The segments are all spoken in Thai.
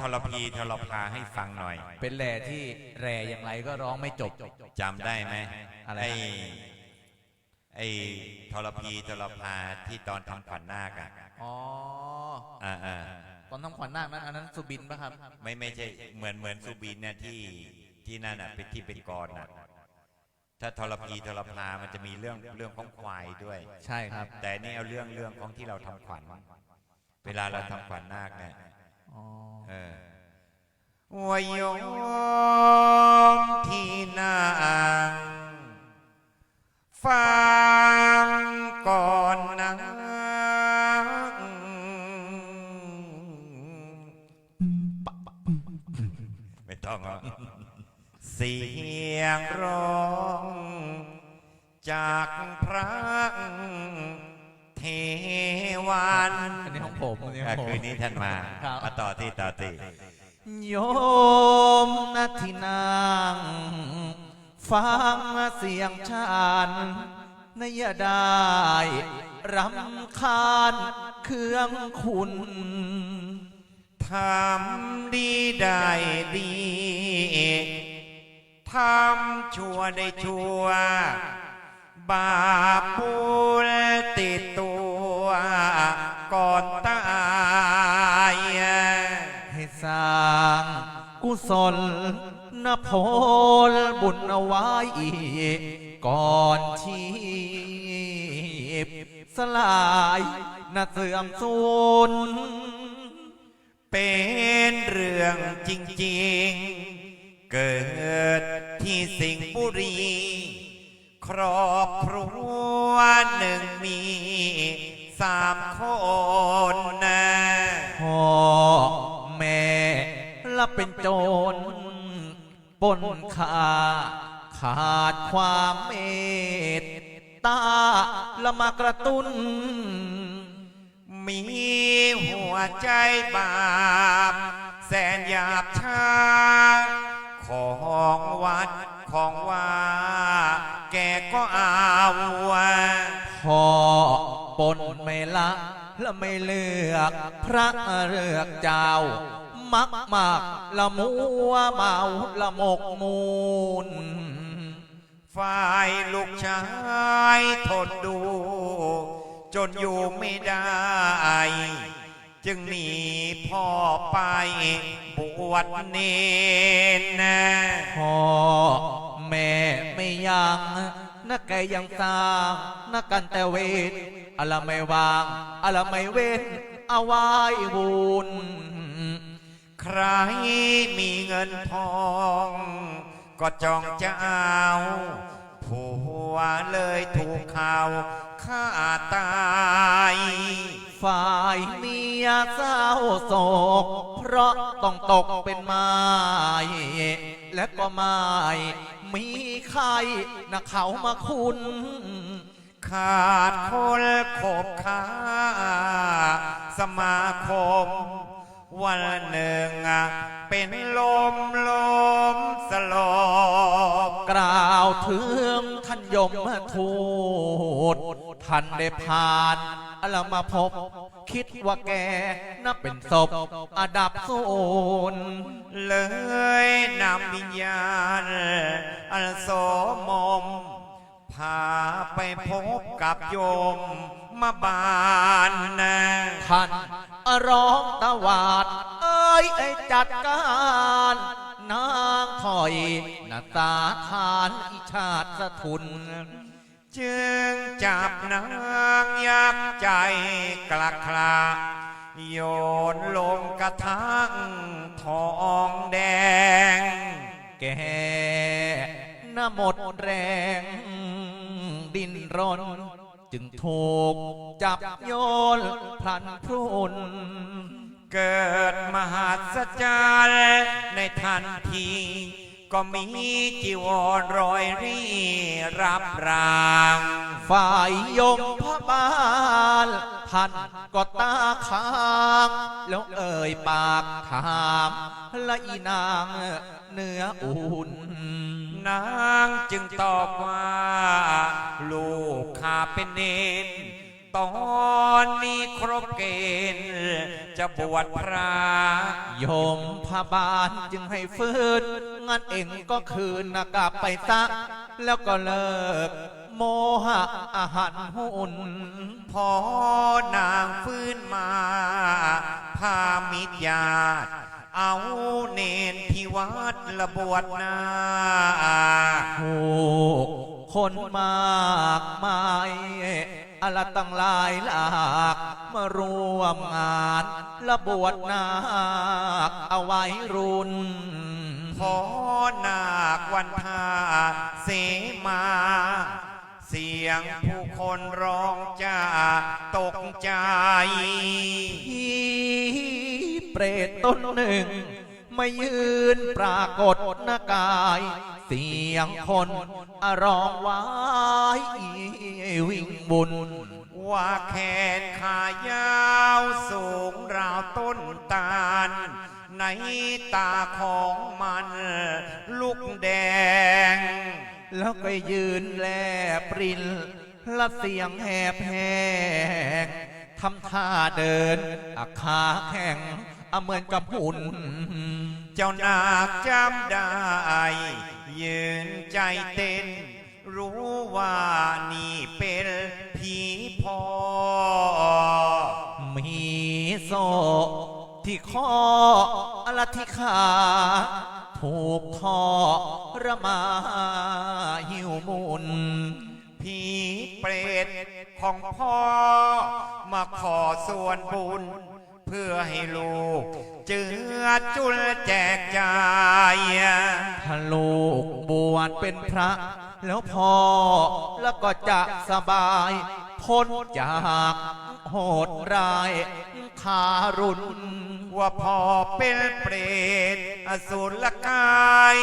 ทรพีทรพาให้ฟังหน่อยเป็นแหล่ที่แร่อย่างไรก็ร้องไม่จบ จำได้ไหมอะไรไอ้นะไอ้ทรพีทรพาที่ตอนทำขวัญนาคอะอ๋ออ่าอ่าตอนทำขวัญนาคนั้นอันนั้นสุบินปะครับ ไม่ไม่ใช่เหมือนเหมือนสุบินเนี่ยที่ที่นั่นอะเป็นที่เป็นกรอะถ้าทรพีทรพามันจะมีเรื่องเรื่องของควายด้วย ใช่ครับ แต่นี่เอาเรื่องเรื่องของที่เราทำขวัญเวลาเราทำขวัญนาคเนี่ยอ๋อเออ วโยมที่นางฟังก่อนนะไม่ต้องเสียงร้อง จากพระเทวัน ผมอันนี้ขอะองผมคืนนี้ท่านมาครับมาต่อที่ต่อที่โยมนาทินางฟังเสียงชานนยาได้รำคาญเครื่องคุณทำดีได้ดีทำชั่วได้ชั่ว บาปบุญติดตัวก่อน ศลนพลบุญเอาไว้ก่อนชีพสลายนาเสื่อมสูญเป็นเรื่องจริง ๆ เกิดที่สิงห์บุรี ครอบครัวหนึ่งมีสามคนนะพ่อแม่และเป็นโจ ปนขาขาดความเมตตาละมากระตุ้น มีหัวใจบาป แสนหยาบช้า ของวัดของว่า แกก็อาวะพ่อปนไม่ละและไม่เลือก พระเลือกเจ้า มักมากละมัวเมาละหมกมูลฝ่ายลูกชายทนดู จนอยู่ไม่ได้ จึงหนีพ่อไปบวชเนนนะพ่อแม่ไม่ยังนักแกยังสร้างนักกันแต่เวทอะไรไม่วางอะไรไม่เว้นเอาไว้บุญใค รมีเงินทอง ก็จองจะเอาผัวเลยถูกเขาฆ่าตายฝ่ายเมียเศร้าโศก เพราะต้องตกเป็นไม้และก็ไม่มีใครนะเขามาคุณ ขาดคนขบค้าสมาคม วันหนึ่งอะเป็นลมลมสลบกล่าวถึงท่านยมทูตท่านได้ผ่านอลมาพบ คิดว่าแกน่าเป็นศพอดับสูญเลยนำวิญญาณอันโสมมพาไปพบกับโยมมาบานนะท่าน ร้องตะวาด เอ้ยไอ้จัดการนางถอยนาตาทานอิชาติสะทุน จึงจับนางยักษ์ใจกลักคลา โยนลงกระทังทองแดง แกน่าหมดแรง ดินรน จึงถูกจับโยนพลันพรุนเกิดมหัศจรรย์ในทันที ก็มีจีวรรอยรีรับราง ฝ่ายยมพระบาล ท่านก็ตาค้างแล้วเอ่ยปากถามละอีนางเนื้ออุ่น นางจึงตอบว่า ลูกข้าเป็นเนนตอนนี้ครบเกณฑ์จะบวชพระยมพาบาลจึงให้ฟื้นงั้นเองก็คืนนะกลับไปซะ แล้วก็เลิก โมหะอาหารหุ่น พอนางฟื้นมา พามิตรญาติเอาเนนที่วัดระบวชนาถูกคนมากมายอะไรตั้งหลายหลากมารวมงานระบวชนาคเอาไว้รุน พอนาควันทาเสมา เสียงผู้คนร้องจ้าตกใจผีเปรตตนหนึ่งมายืนปรากฏหน้ากาย เสียงคนอะร้องไว้วิ่งบุญว่าแขนขายาวสูงราวต้นตาล ในตาของมันลูกแดง แล้วก็ยืนแลปรินและเสียงแหบแหกทำท่าเดินอาขาแข็งอะเหมือนกับหุ่น เจ้านาคจำได้ยืนใจเต้น รู้ว่านี่เป็นผีพอมีโซ ที่คออลที่ขาถูกทอระมาหิวมุนผีเปรตของพ่อ มาขอส่วนบุญ เพื่อให้ลูก เจือจุลแจกจ่ายถ้าลูกบวชเป็นพระ แล้วพ่อแล้วก็จะสบายพ้นจากโหดร้ายทารุณ ว่าพ่อเป็นเปรตอสุรกาย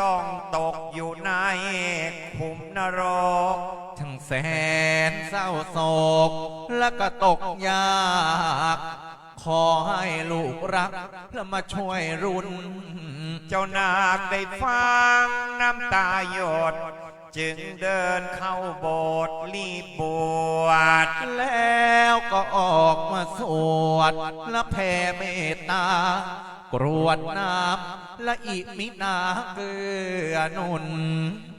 ต้องตกอยู่ในขุมนรก ทั้งแสนเศร้าโศก และก็ตกยาก ขอให้ลูกรักแล้วมาช่วยรุน เจ้านาคได้ฟังน้ำตาหยดจึงเดินเข้าโบสถ์รีบบวชแล้วก็ออกมาสวดและ แผ่เมตตากรวดน้ำและอิมินาเกือนุน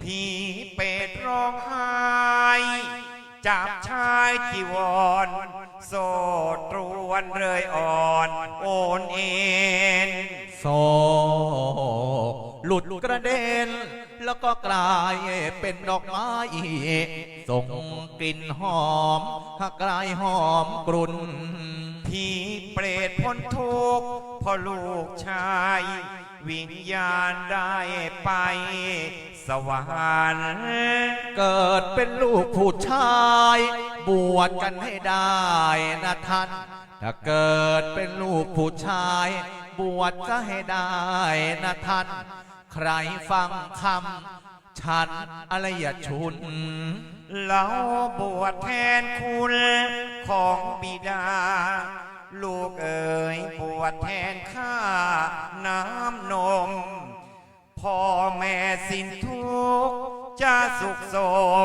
พี่เป็ดร้องไห้จับชายจีวร โสตรวนเลยอ่อน โอนเอ็นโศกหลุดกระเด็น แล้วก็กลายเป็นดอกไม้ส่งกลิ่นหอมถ้ากลายหอมกรุ่น พี่เปรตพ้นทุกข์พอลูกชาย วิญญาณได้ไป สวรรค์เกิดเป็นลูกผู้ชาย บวชกันให้ได้นะท่านถ้าเกิดเป็นลูกผู้ชาย บวชก็ให้ได้นะท่าน ใครฟังคำฉันอะไรอย่าชุนเราบวชแทนคุณของบิดา ลูกเอ๋ยบวชแทนข้าน้ำนม พ่อแม่สิ้นทุกข์จะสุขส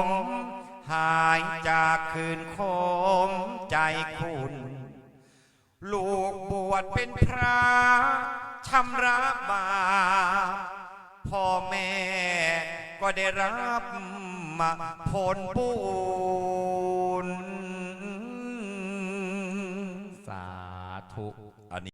ม หายจากคืนคมใจคุณ ลูกบวชเป็นพระชำระบาปพ่อแม่ก็ได้รับมาผลบุญ